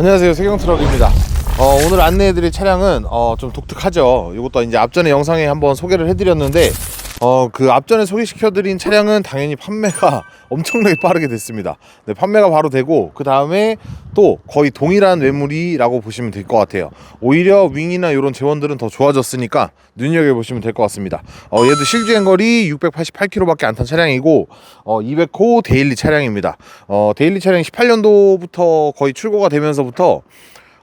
안녕하세요. 세경트럭입니다. 어, 오늘 안내해드릴 차량은 어, 좀 독특하죠. 이것도 이제 앞전에 영상에 한번 소개를 해드렸는데 어, 그 앞전에 소개시켜드린 차량은 당연히 판매가 엄청나게 빠르게 됐습니다. 네, 판매가 바로 되고 그 다음에 또 거의 동일한 외물이라고 보시면 될 것 같아요. 오히려 윙이나 이런 재원들은 더 좋아졌으니까 눈여겨보시면 될 것 같습니다. 어, 얘도 실주행 거리 688km밖에 안 탄 차량이고 어, 200호 데일리 차량입니다. 어, 데일리 차량이 18년도부터 거의 출고가 되면서부터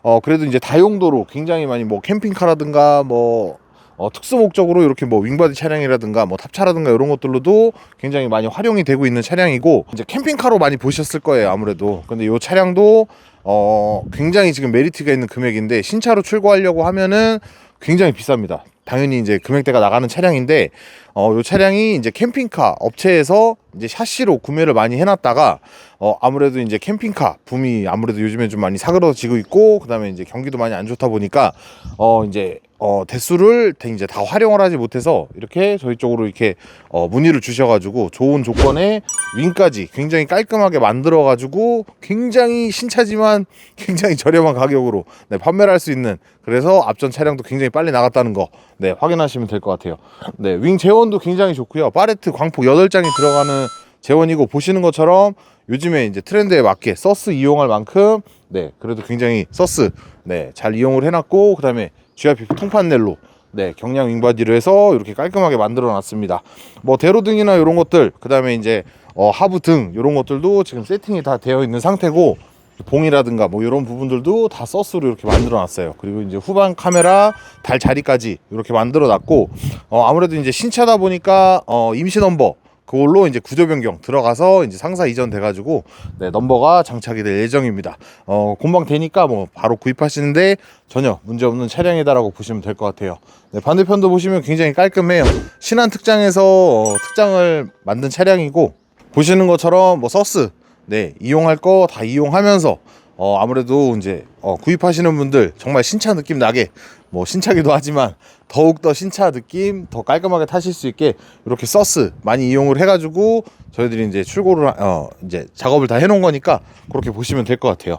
어 그래도 이제 다용도로 굉장히 많이 뭐 캠핑카라든가 뭐 어, 특수 목적으로 이렇게 뭐 윙바디 차량이라든가 뭐 탑차라든가 이런 것들로도 굉장히 많이 활용이 되고 있는 차량이고 이제 캠핑카로 많이 보셨을 거예요 아무래도. 근데 이 차량도 어 굉장히 지금 메리트가 있는 금액인데 신차로 출고하려고 하면은 굉장히 비쌉니다. 당연히 이제 금액대가 나가는 차량인데 어, 요 차량이 이제 캠핑카 업체에서 이제 샤시로 구매를 많이 해놨다가 어, 아무래도 이제 캠핑카 붐이 아무래도 요즘에 좀 많이 사그러지고 있고 그다음에 이제 경기도 많이 안 좋다 보니까 어, 이제 어, 대수를 다 이제 다 활용을 하지 못해서 이렇게 저희 쪽으로 이렇게 어, 문의를 주셔가지고 좋은 조건에 윙까지 굉장히 깔끔하게 만들어가지고 굉장히 신차지만 굉장히 저렴한 가격으로 네, 판매를 할 수 있는 그래서 앞전 차량도 굉장히 빨리 나갔다는 거 네, 확인하시면 될 것 같아요. 네, 윙 재원도 굉장히 좋고요. 파레트 광폭 8장이 들어가는 재원이고 보시는 것처럼 요즘에 이제 트렌드에 맞게 서스 이용할 만큼 네, 그래도 굉장히 서스 네, 잘 이용을 해놨고 그 다음에 GRP 통판넬로 네, 경량 윙바디로 해서 이렇게 깔끔하게 만들어 놨습니다. 뭐 대로등이나 이런 것들, 그 다음에 이제 어, 하부 등 이런 것들도 지금 세팅이 다 되어 있는 상태고 봉이라든가 뭐 이런 부분들도 다 서스로 이렇게 만들어 놨어요. 그리고 이제 후방 카메라 달 자리까지 이렇게 만들어 놨고 어, 아무래도 이제 신차다 보니까 어, 임시 넘버 그걸로 이제 구조 변경 들어가서 이제 상사 이전 돼가지고 네, 넘버가 장착이 될 예정입니다. 어, 금방 되니까 뭐 바로 구입하시는데 전혀 문제 없는 차량이다라고 보시면 될 것 같아요. 네, 반대편도 보시면 굉장히 깔끔해요. 신한 특장에서 어, 특장을 만든 차량이고 보시는 것처럼 뭐 서스 네 이용할 거 다 이용하면서 어 아무래도 이제 어 구입하시는 분들 정말 신차 느낌 나게 뭐 신차기도 하지만 더욱 더 신차 느낌 더 깔끔하게 타실 수 있게 이렇게 서스 많이 이용을 해가지고 저희들이 이제 출고를 하- 어 이제 작업을 다 해놓은 거니까 그렇게 보시면 될 것 같아요.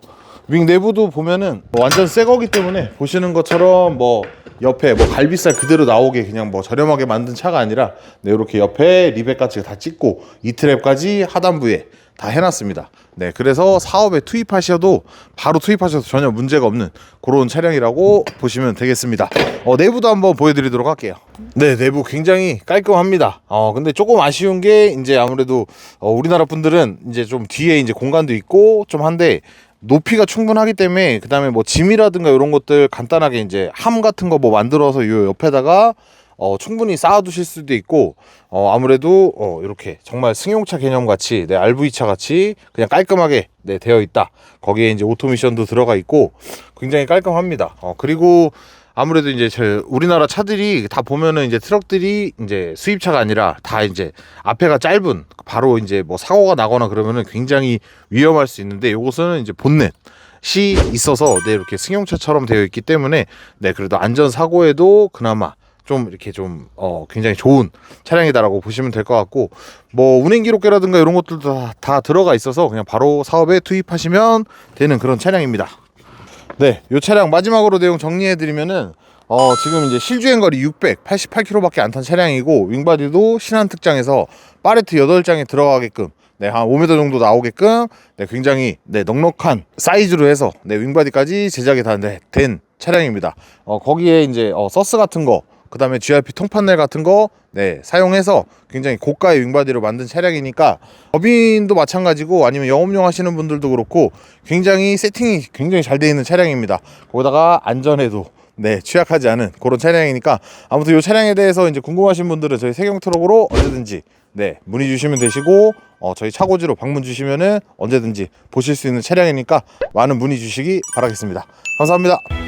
윙 내부도 보면은 뭐 완전 새 거기 때문에 보시는 것처럼 뭐 옆에 뭐 갈비살 그대로 나오게 그냥 뭐 저렴하게 만든 차가 아니라 네 이렇게 옆에 리벳까지 다 찍고 이 트랩까지 하단부에 다 해놨습니다. 네 그래서 사업에 투입하셔도 바로 투입하셔도 전혀 문제가 없는 그런 차량이라고 보시면 되겠습니다. 어, 내부도 한번 보여드리도록 할게요. 네 내부 굉장히 깔끔합니다. 어 근데 조금 아쉬운 게 이제 아무래도 어, 우리나라 분들은 이제 좀 뒤에 이제 공간도 있고 좀 한데 높이가 충분하기 때문에 그다음에 뭐 짐이라든가 이런 것들 간단하게 이제 함 같은 거 뭐 만들어서 요 옆에다가 어, 충분히 쌓아두실 수도 있고 어, 아무래도 어, 이렇게 정말 승용차 개념 같이 네, RV 차 같이 그냥 깔끔하게 네, 되어 있다. 거기에 이제 오토미션도 들어가 있고 굉장히 깔끔합니다. 어, 그리고 아무래도 이제 저 우리나라 차들이 다 보면은 이제 트럭들이 이제 수입차가 아니라 다 이제 앞에가 짧은 바로 이제 뭐 사고가 나거나 그러면은 굉장히 위험할 수 있는데 요것은 이제 본넷 시 있어서 네 이렇게 승용차처럼 되어 있기 때문에 네 그래도 안전 사고에도 그나마 좀 이렇게 좀 어 굉장히 좋은 차량이다라고 보시면 될 것 같고 뭐 운행 기록계라든가 이런 것들도 다, 다 들어가 있어서 그냥 바로 사업에 투입하시면 되는 그런 차량입니다. 네, 요 차량 마지막으로 내용 정리해 드리면은 어 지금 이제 실주행 거리 688km밖에 안 탄 차량이고 윙바디도 신한 특장에서 파레트 8장에 들어가게끔 네, 한 5m 정도 나오게끔 네, 굉장히 네, 넉넉한 사이즈로 해서 네, 윙바디까지 제작이 다 된 차량입니다. 어 거기에 이제 어 서스 같은 거 그 다음에 GRP 통판넬 같은 거 네, 사용해서 굉장히 고가의 윙바디로 만든 차량이니까 법인도 마찬가지고 아니면 영업용 하시는 분들도 그렇고 굉장히 세팅이 굉장히 잘 되어 있는 차량입니다. 거기다가 안전에도 네, 취약하지 않은 그런 차량이니까 아무튼 이 차량에 대해서 이제 궁금하신 분들은 저희 세경 트럭으로 언제든지 네, 문의 주시면 되시고 어, 저희 차고지로 방문 주시면은 언제든지 보실 수 있는 차량이니까 많은 문의 주시기 바라겠습니다. 감사합니다.